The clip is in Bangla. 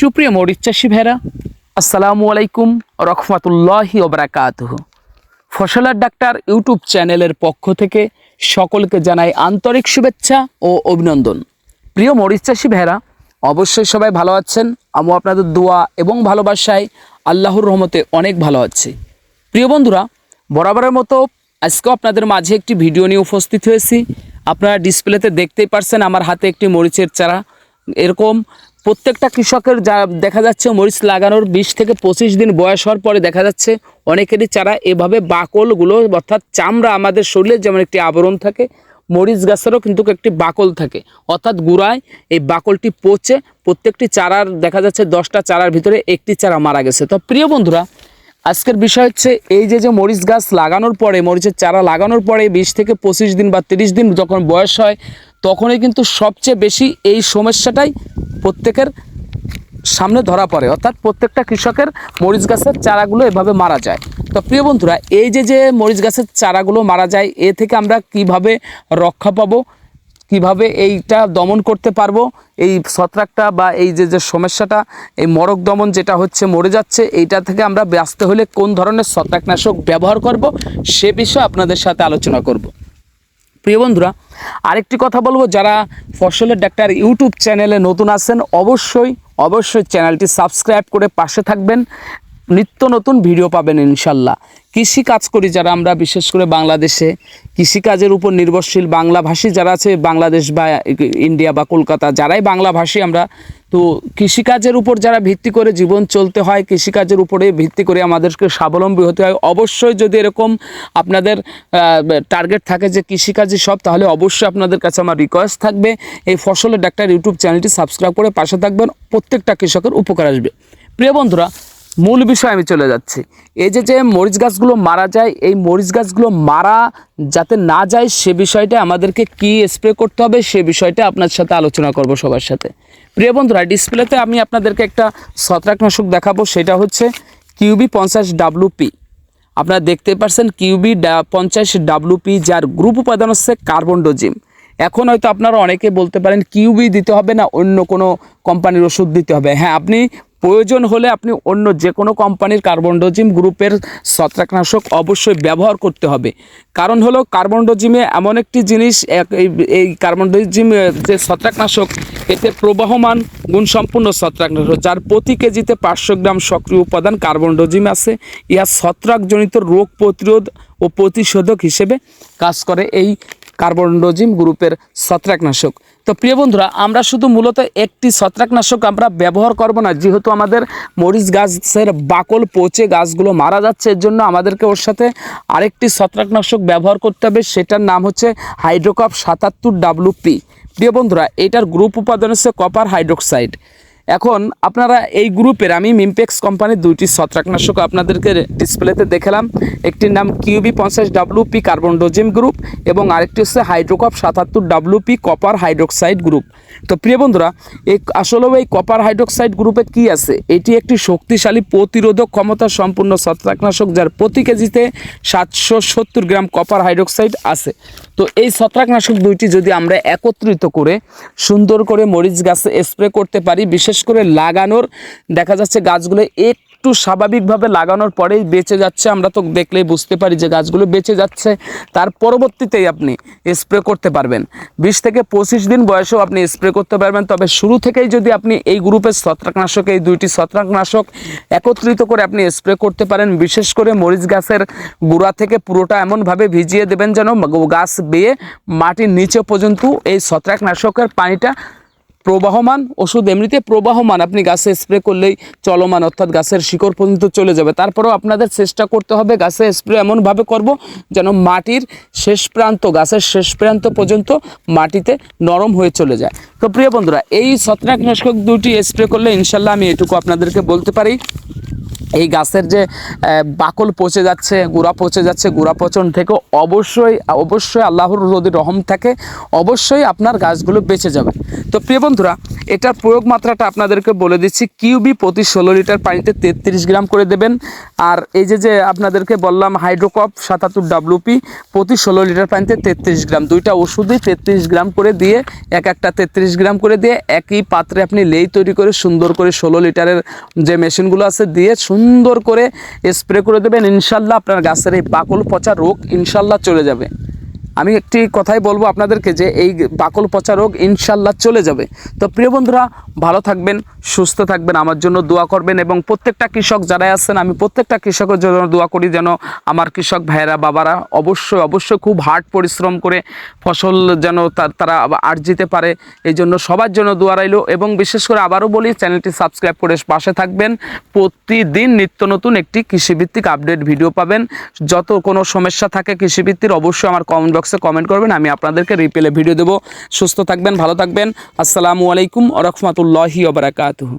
সুপ্রিয় মরিচ চাষি আসসালামু আলাইকুম রহমতুল্লাহি ওবরাকাতুহ ফসলার ডাক্তার ইউটিউব চ্যানেলের পক্ষ থেকে সকলকে জানাই আন্তরিক শুভেচ্ছা ও অভিনন্দন। প্রিয় মরিচ চাষি অবশ্যই সবাই ভালো আছেন, আমিও আপনাদের দোয়া এবং ভালোবাসায় আল্লাহর রহমতে অনেক ভালো আছি। প্রিয় বন্ধুরা, বরাবরের মতো আজকেও আপনাদের মাঝে একটি ভিডিও নিয়ে উপস্থিত হয়েছি। আপনারা ডিসপ্লেতে দেখতেই পারছেন আমার হাতে একটি মরিচের চারা। এরকম প্রত্যেকটা কৃষকের যা দেখা যাচ্ছে মরিচ লাগানোর বিশ থেকে পঁচিশ দিন বয়স হওয়ার পরে দেখা যাচ্ছে অনেকেরই চারা এভাবে বাকলগুলো অর্থাৎ চামড়া আমাদের শরীরে যেমন একটি আবরণ থাকে, মরিচ গাছেরও কিন্তু একটি বাকল থাকে। অর্থাৎ গুড়ায় এই বাকলটি পচে প্রত্যেকটি চারার দেখা যাচ্ছে দশটা চারার ভিতরে একটি চারা মারা গেছে। তো প্রিয় বন্ধুরা, আজকের বিষয় হচ্ছে এই যে যে মরিচ গাছ লাগানোর পরে, মরিচের চারা লাগানোর পরে বিশ থেকে পঁচিশ দিন বা তিরিশ দিন যখন বয়স হয়, তখনই কিন্তু সবচেয়ে বেশি এই সমস্যাটাই প্রত্যেকের সামনে ধরা পড়ে। অর্থাৎ প্রত্যেকটা কৃষকের মরিচ গাছের চারাগুলো এভাবে মারা যায়। তো প্রিয় বন্ধুরা, এই যে যে মরিচ গাছের চারাগুলো মারা যায়, এ থেকে আমরা কীভাবে রক্ষা পাবো, কীভাবে এইটা দমন করতে পারব, এই ছত্রাকটা বা এই যে যে সমস্যাটা, এই মরক দমন যেটা হচ্ছে, মরে যাচ্ছে, এইটা থেকে আমরা ব্যস্ত হলে কোন ধরনের ছত্রাকনাশক ব্যবহার করব, সে বিষয়ে আপনাদের সাথে আলোচনা করব। প্রিয় বন্ধুরা, আরেকটি কথা বলব, যারা ফসলের ডাক্তার ইউটিউব চ্যানেলে নতুন আছেন, অবশ্যই অবশ্যই চ্যানেলটি সাবস্ক্রাইব করে পাশে থাকবেন। নিত্য নতুন ভিডিও পাবেন ইনশাল্লাহ। কৃষি কাজ করি যারা আমরা, বিশেষ করে বাংলাদেশে, কৃষিকাজের উপর নির্ভরশীল বাংলাভাষী যারা আছে, বাংলাদেশ বা ইন্ডিয়া বা কলকাতা, যারাই বাংলাভাষী আমরা, তো কৃষিকাজের উপর যারা ভিত্তি করে জীবন চলতে হয়, কৃষিকাজের উপরে ভিত্তি করে আমাদেরকে স্বাবলম্বী হতে হয়। অবশ্যই যদি এরকম আপনাদের টার্গেট থাকে যে কৃষিকাজই সব, তাহলে অবশ্যই আপনাদের কাছে আমার রিকোয়েস্ট থাকবে। এই ফসলের ডাক্তার ইউটিউব চ্যানেলটি সাবস্ক্রাইব করে পাশে থাকবেন, প্রত্যেকটা কৃষকের উপকার আসবে। প্রিয় বন্ধুরা মূল বিষয় আমি চলে যাচ্ছি। এই যে যে মরিচ গাছগুলো মারা যায়, এই মরিচ গাছগুলো মারা যাতে না যায়, সে বিষয়টা আমাদেরকে কি স্প্রে করতে হবে, সে বিষয়টা আপনার সাথে আলোচনা করব সবার সাথে। প্রিয় বন্ধুরা ডিসপ্লেতে আমি আপনাদেরকে একটা ছত্রাকনাশক দেখাবো, সেটা হচ্ছে কিউবি পঞ্চাশ ডাব্লুপি আপনারা দেখতে পাচ্ছেন কিউবি পঞ্চাশ ডাব্লুপি যার গ্রুপ উপাদান হচ্ছে কার্বন ডোজিম এখন হয়তো আপনারা অনেকে বলতে পারেন কিউবি দিতে হবে না, অন্য কোনো কোম্পানির ওষুধ দিতে হবে। হ্যাঁ আপনি প্রয়োজন হলে আপনি অন্য যে কোনো কোম্পানির কার্বনডোজিম গ্রুপের ছত্রাকনাশক অবশ্যই ব্যবহার করতে হবে। কারণ হলো কার্বনডোজিমে এমন একটি জিনিস এই কার্বনডোজিম যে ছত্রাকনাশক, এতে প্রবাহমান গুণসম্পন্ন ছত্রাকনাশক, যার প্রতি কেজিতে পাঁচশো গ্রাম সক্রিয় উপাদান কার্বনডোজিম আছে। ইহা ছত্রাকজনিত রোগ প্রতিরোধ ও প্রতিষেধক হিসেবে কাজ করে। এই কার্বনডোজিম গ্রুপের ছত্রাকনাশক। তো প্রিয় বন্ধুরা, আমরা শুধু মূলত একটি ছত্রাকনাশক আমরা ব্যবহার করব না, যেহেতু আমাদের মরিচ গাছের বাকল পচে গাছগুলো মারা যাচ্ছে এর জন্য আমাদেরকে ওর সাথে আরেকটি ছত্রাকনাশক ব্যবহার করতে হবে, সেটার নাম হচ্ছে হাইড্রোকাপ সাতাত্তর ডাব্লুপি প্রিয় বন্ধুরা, এটার গ্রুপ উপাদান হচ্ছে কপার হাইড্রোক্সাইড। এখন আপনারা এই গ্রুপের, আমি মিমপেক্স কোম্পানির দুইটি ছত্রাকনাশক আপনাদেরকে ডিসপ্লেতে দেখালাম। একটির নাম কিউবি পঞ্চাশ ডাব্লুপি কার্বন ডোজিম গ্রুপ এবং আরেকটি হচ্ছে হাইড্রোকপ সাতাত্তর ডাব্লুপি কপার হাইড্রোক্সাইড গ্রুপ। তো প্রিয় বন্ধুরা, এই আসলে এই কপার হাইড্রোক্সাইড গ্রুপে কি আছে? এটি একটি শক্তিশালী প্রতিরোধক ক্ষমতা সম্পূর্ণ ছত্রাকনাশক যার প্রতি কেজিতে সাতশো সত্তর গ্রাম কপার হাইড্রোক্সাইড আছে। তো এই ছত্রাকনাশক দুইটি যদি আমরা একত্রিত করে সুন্দর করে মরিচ গাছে স্প্রে করতে পারি, বিশেষ করে লাগানোর, দেখা যাচ্ছে গাছগুলো একটু স্বাভাবিকভাবে লাগানোর পরেই বেঁচে যাচ্ছে। আমরা তো দেখলেই বুঝতে পারি যে গাছগুলো বেঁচে যাচ্ছে। তার পরবর্তীতেই আপনি স্প্রে করতে পারবেন। বিশ থেকে পঁচিশ দিন বয়সেও আপনি স্প্রে করতে পারবেন। তবে শুরু থেকেই যদি আপনি এই গ্রুপের ছত্রাকনাশক, এই দুইটি ছত্রাকনাশক একত্রিত করে আপনি স্প্রে করতে পারেন, বিশেষ করে মরিচ গাছের গোড়া থেকে পুরোটা এমনভাবে ভিজিয়ে দেবেন যেন গাছ বেয়ে মাটির নিচে পর্যন্ত এই ছত্রাকনাশকের পানিটা প্রবাহমান, ওষুধ এমনিতে প্রবাহমান, আপনি গাছে স্প্রে করলেই চলমান, অর্থাৎ গাছের শিকড় পর্যন্ত চলে যাবে। তারপরেও আপনাদের চেষ্টা করতে হবে গাছে স্প্রে এমনভাবে করব যেন মাটির শেষ প্রান্ত, গাছের শেষ প্রান্ত পর্যন্ত মাটিতে নরম হয়ে চলে যায়। তো প্রিয় বন্ধুরা, এই ছত্রাকনাশক দুটি স্প্রে করলে ইনশাল্লাহ আমি এটুকু আপনাদেরকে বলতে পারি। এই গাছের যে বাকল পচে যাচ্ছে, গুড়া পচে যাচ্ছে, গুড়া পচন থেকে অবশ্যই অবশ্যই আল্লাহর যদি রহম থাকে। অবশ্যই আপনার গাছগুলো বেঁচে যাবে। তো প্রিয় বন্ধুরা, এটার প্রয়োগ মাত্রাটা আপনাদেরকে বলে দিচ্ছি, কিউবি প্রতি ষোলো লিটার পানিতে তেত্রিশ গ্রাম করে দেবেন। আর এই যে যে আপনাদেরকে বললাম হাইড্রোকপ সাতাত্তর ডাব্লুপি প্রতি ষোলো লিটার পানিতে তেত্রিশ গ্রাম। দুইটা ওষুধই তেত্রিশ গ্রাম করে দিয়ে, এক একটা তেত্রিশ গ্রাম করে দিয়ে, একই পাত্রে আপনি লেই তৈরি করে, সুন্দর করে ষোলো লিটারের যে মেশিনগুলো আছে, দিয়ে সুন্দর করে স্প্রে করে দেবেন। ইনশাল্লাহ আপনার গাছের এই পাকল পচা রোগ ইনশাল্লাহ চলে যাবে। আমি একটি কথাই বলব আপনাদেরকে যে এই বাকল পচা রোগ ইনশাল্লাহ চলে যাবে। তো প্রিয় বন্ধুরা ভালো থাকবেন, সুস্থ থাকবেন, আমার জন্য দোয়া করবেন এবং প্রত্যেকটা কৃষক যারাই আছেন, আমি প্রত্যেকটা কৃষকের জন্য দোয়া করি যেন আমার কৃষক ভাইয়েরা, বাবারা অবশ্যই অবশ্যই খুব হার্ড পরিশ্রম করে ফসল যেন তারা আর্জিতে পারে। এই জন্য সবার জন্য দোয়া রইল এবং বিশেষ করে আবারও বলি, চ্যানেলটি সাবস্ক্রাইব করে পাশে থাকবেন। প্রতিদিন নিত্য নতুন একটি কৃষিভিত্তিক আপডেট ভিডিও পাবেন। যত কোনো সমস্যা থাকে কৃষিভিত্তির, অবশ্যই আমার কমেন্ট বক্সে কমেন্ট করবেন, আমি আপনাদেরকে রিপ্লে ভিডিও দেবো। সুস্থ থাকবেন, ভালো থাকবেন। আসসালামু আলাইকুম রহমতুল্লাহি ওবরাকাতুহু